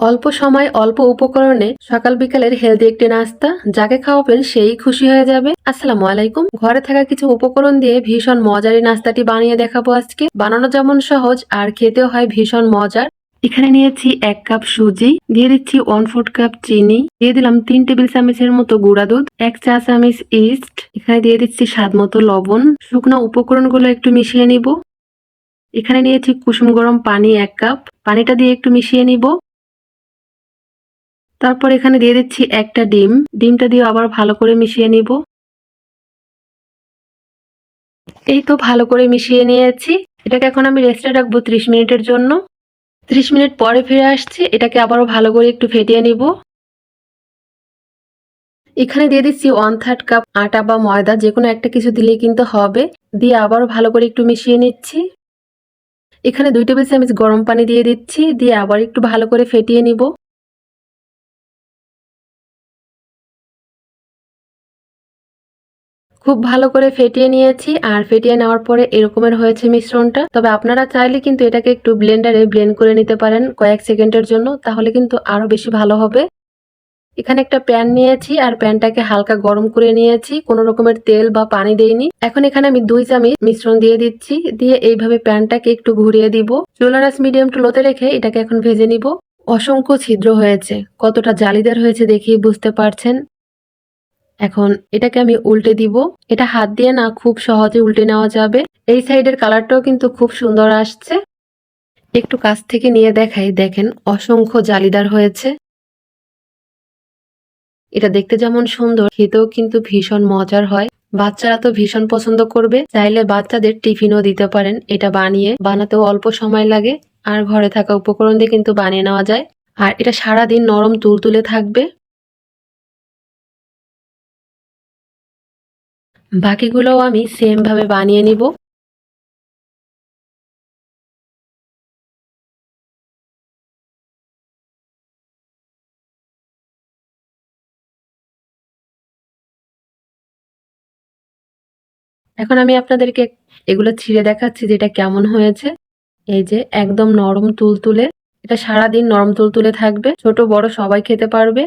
অল্প সময়, অল্প উপকরণে সকাল বিকালের হেলদি একটি নাস্তা, যাকে খাওয়াবেন সেই খুশি হয়ে যাবে। আসসালামু আলাইকুম। ঘরে থাকা কিছু উপকরণ দিয়ে ভীষণ মজার নাস্তাটি বানিয়ে দেখাবো আজকে। বানানো যেমন সহজ, আর খেতেও হয় ভীষণ মজার। এখানে নিয়েছি এক কাপ সুজি, দিয়ে দিচ্ছি ওয়ান ফোর্থ কাপ চিনি, দিয়ে দিলাম তিন টেবিল চামচের মতো গুঁড়া দুধ, এক চা চামচ ইস্ট এখানে দিয়ে দিচ্ছি স্বাদ মতো লবণ। শুকনো উপকরণগুলো একটু মিশিয়ে নিব। এখানে নিয়েছি কুসুম গরম পানি এক কাপ। পানিটা দিয়ে একটু মিশিয়ে নিব। তারপর এখানে দিয়ে দিচ্ছি একটা ডিম। ডিমটা দিয়ে আবার ভালো করে মিশিয়ে নিব। এই তো ভালো করে মিশিয়ে নিয়েছি। এটাকে এখন আমি রেস্টে রাখব ত্রিশ মিনিটের জন্য। ত্রিশ মিনিট পরে ফিরে আসছি। এটাকে আবারও ভালো করে একটু ফেটিয়ে নিব। এখানে দিয়ে দিচ্ছি ওয়ান থার্ড কাপ আটা বা ময়দা। যে কোনো একটা কিছু দিলেই কিন্তু হবে। দিয়ে আবারও ভালো করে একটু মিশিয়ে নিচ্ছি। এখানে দুই টেবিল চামচ গরম পানি দিয়ে দিচ্ছি। দিয়ে আবার একটু ভালো করে ফেটিয়ে নিব। খুব ভালো করে ফেটিয়ে নিয়েছি আর ফেটিয়ে নেওয়ার পরে এরকমের হয়েছে মিশ্রণটা। তবে আপনারা চাইলে কিন্তু এটাকে একটু ব্লেন্ডারে ব্লেন্ড করে নিতে পারেন কয়েক সেকেন্ডের জন্য, তাহলে কিন্তু আরও বেশি ভালো হবে। এখানে একটা প্যান নিয়েছি আর প্যানটাকে হালকা গরম করে নিয়েছি, কোনো রকমের তেল বা পানি দেইনি। এখন এখানে আমি দুই চামচ মিশ্রণ দিয়ে দিচ্ছি, দিয়ে এইভাবে প্যানটাকে একটু ঘুরিয়ে দিব। চুলারাস মিডিয়াম টু লোতে রেখে এটাকে এখন ভেজে নিব। অসংখ্য ছিদ্র হয়েছে, কতটা জালিদার হয়েছে দেখেই বুঝতে পারছেন। এখন এটাকে আমি উল্টে দিব। এটা হাত দিয়ে না খুব সহজে উল্টে নেওয়া যাবে। এই সাইডের কালারটাও কিন্তু খুব সুন্দর আসছে। একটু কাছ থেকে নিয়ে দেখাই। দেখেন, অসংখ্য জালিদার হয়েছে। এটা দেখতে যেমন সুন্দর, খেতেও কিন্তু ভীষণ মজার হয়। বাচ্চারা তো ভীষণ পছন্দ করবে। চাইলে বাচ্চাদের টিফিনও দিতে পারেন। এটা বানিয়ে বানাতেও অল্প সময় লাগে। আর ঘরে থাকা উপকরণ দিয়ে কিন্তু বানিয়ে নেওয়া যায়। আর এটা সারাদিন নরম তুলতুলে থাকবে। বাকিগুলোও আমি সেম ভাবে বানিয়ে নিব। এখন আমি আপনাদেরকে এগুলো ছিঁড়ে দেখাচ্ছি যেটা কেমন হয়েছে। এই যে একদম নরম তুলতুলে। এটা সারাদিন নরম তুলতুলে থাকবে। ছোট, বড় সবাই খেতে পারবে।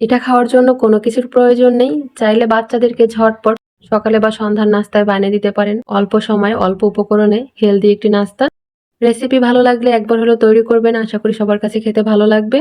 এটা খাওয়ার জন্য কোনো কিছুর প্রয়োজন নেই। চাইলে বাচ্চাদেরকে ঝটপট সকালে বা সন্ধ্যার নাস্তায় বানিয়ে দিতে পারেন। অল্প সময়, অল্প উপকরণে হেলদি একটি নাস্তা। রেসিপি ভালো লাগলে একবার হলো তৈরি করবেন। আশা করি সবার কাছে খেতে ভালো লাগবে।